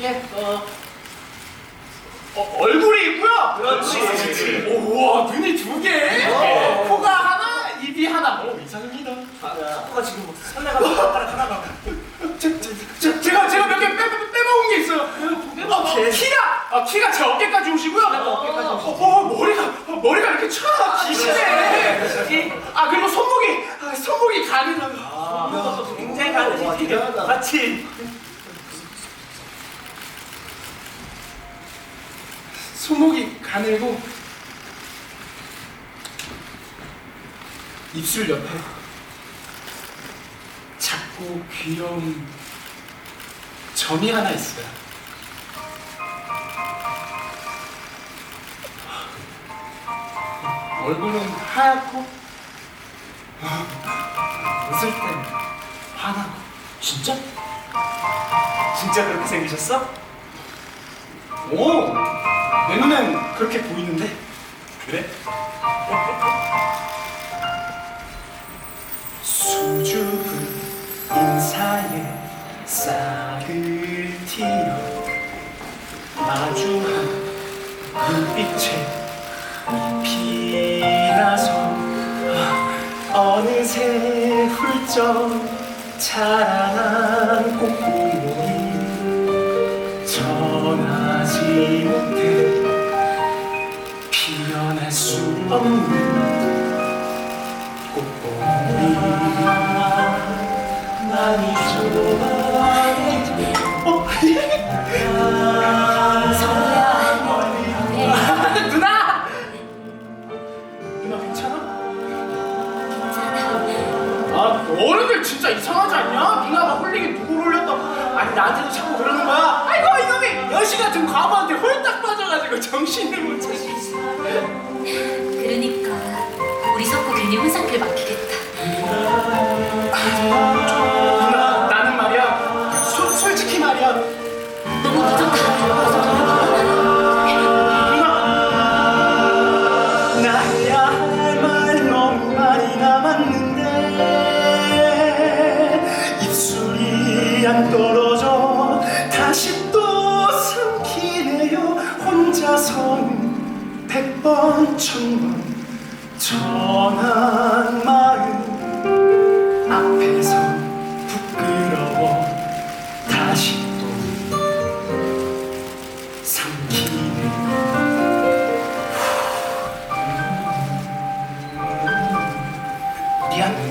예, 어, 어, 얼굴이 있고요. 그렇지, 그렇지. 오, 우와, 눈이 두 개. 어. 코가 하나, 입이 하나. 오, 이상합니다. 아까 지금 뭐 설레가지고 손가락 하나가 제, 제, 제, 제가 제가 몇개 빼먹은 게 있어요. 어, 개? 키가 아, 키가 제 어깨까지 오시고요. 내가 어깨까지 어. 어, 머리가 어, 머리가 이렇게 촥 기시네. 아 그리고 손목이 아, 손목이 가늘어요. 아, 굉장히 가능히 대단하다. 같이 손목이 가늘고 입술 옆에 작고 귀여운 점이 하나 있어요. 얼굴은 하얗고 웃을 땐 환하고 진짜? 진짜 그렇게 생기셨어? 오! 내 눈엔 그렇게 보이는데? 그래? 수줍은 인사에 싹을 틔어 마주한 눈빛에 잎이 나서 어느새 훌쩍 자라난 꽃 수 없는 꽃봉오리 많이 좋아해 어? 누나! 누나 괜찮아? 아 어른들 진짜 이상하지 않냐? 누나가 홀리게 누굴 홀렸다고 아니 나한테도 자꾸 그러는 거야 아이고 이놈이 여시 같은 과부한테 홀딱 빠져가지고 정신을 못 안 떨어져 다시 또 삼키네요 혼자선 백번 천번 전한 마음 앞에서 부끄러워 다시 또 삼키네 미안.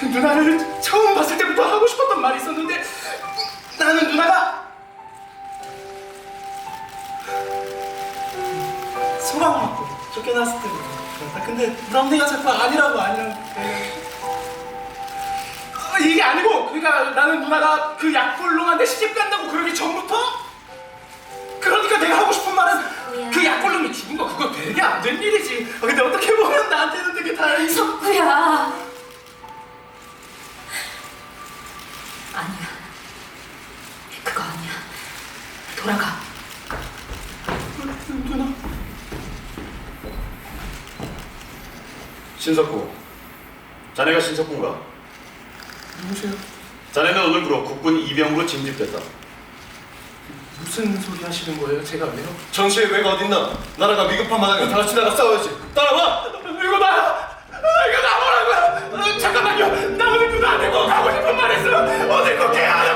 누, 누나를 처음 봤을 때부터 하고 싶었던 말이 있었는데 나는 누나가 소방 맞고 쫓겨났을 때부터 근데 럼네가 자꾸 아니라고 아니라고 아, 이게 아니고 그러니까 나는 누나가 그 약골롱한테 시집 간다고 그러기 전부터 그러니까 내가 하고 싶은 말은 그 약골롱이 죽은 거 그거 되게 안 된 일이지 아, 근데 어떻게 보면 나한테는 되게. 아니야. 그거 아니야. 돌아가. 누나 신석구. 자네가 신석구인가? 누구세요? 자네는 오늘부로 국군 이병으로 징집됐다. 무슨 소리 하시는 거예요? 제가 왜요? 전시회 외가 어딨나? 나라가 위급한 마당에 다 같이 나가 싸워야지. 따라와! 이거 나 이거 나보라고요 어, 잠깐만요 나 오늘 누나한테 꼭 하고 싶은 말 있어 오늘 꼭 해야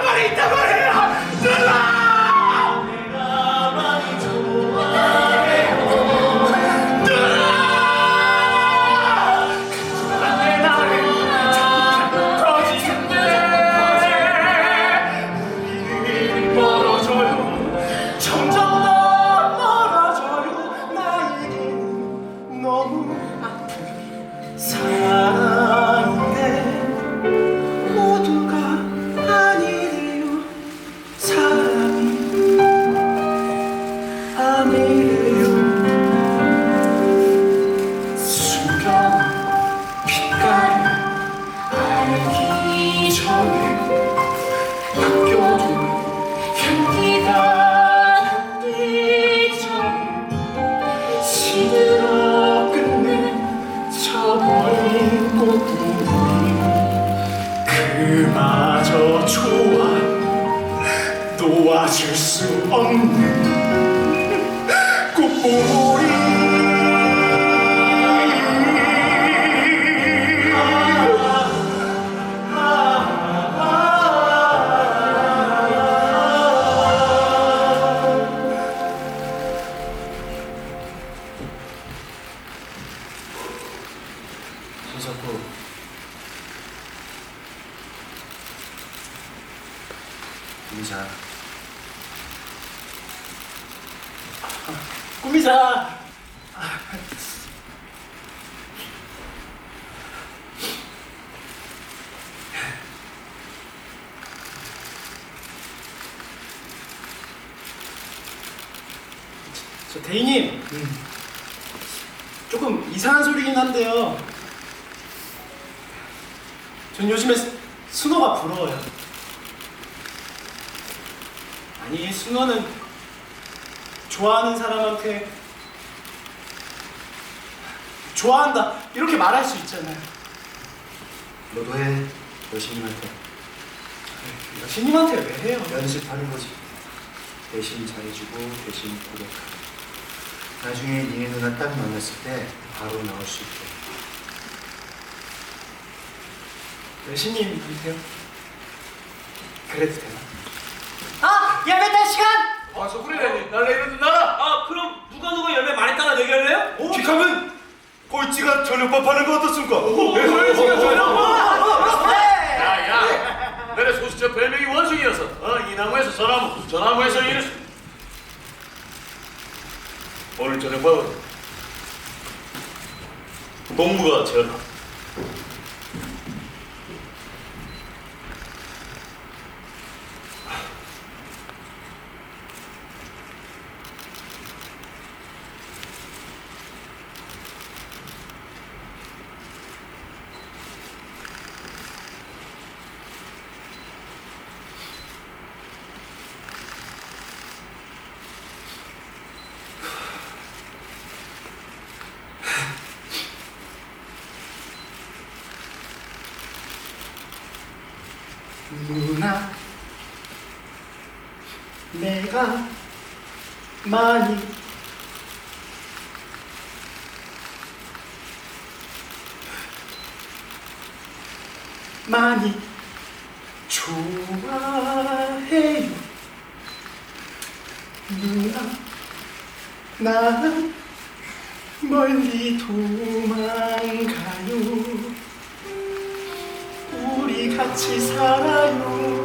꾸미자 저 대인님 조금 이상한 소리긴 한데요. 전 요즘에 스- 순호가 부러워요. 아니 순호는 좋아하는 사람한테 좋아한다. 이렇게 말할 수 있잖아요. 너도 해. 여신님한테. 여신님한테 왜 해요? 연습하는 거지. 대신 잘해주고 대신 고백하고. 나중에 니네 누나 딱 만났을 때 바로 나올 수 있게. 여신님한테요? 그래도 되나? 아 예배 시간 아, 소리라니. 날래 이러지 나가. 아 그럼 누가 누가 열매 많이 따라 얘기할래요? 킥하면 꼴찌가 저녁밥 하는 거 어떻습니까? 야, 야. 내래 소시적 별명이 원숭이여서 어, 이 나무에서 저 나무, 저 나무에서 이 오늘 저녁밥은 동무가 전화. 누나 내가 많이 많이 좋아해요. 누나 나는 멀리 도망가요 같이 살아요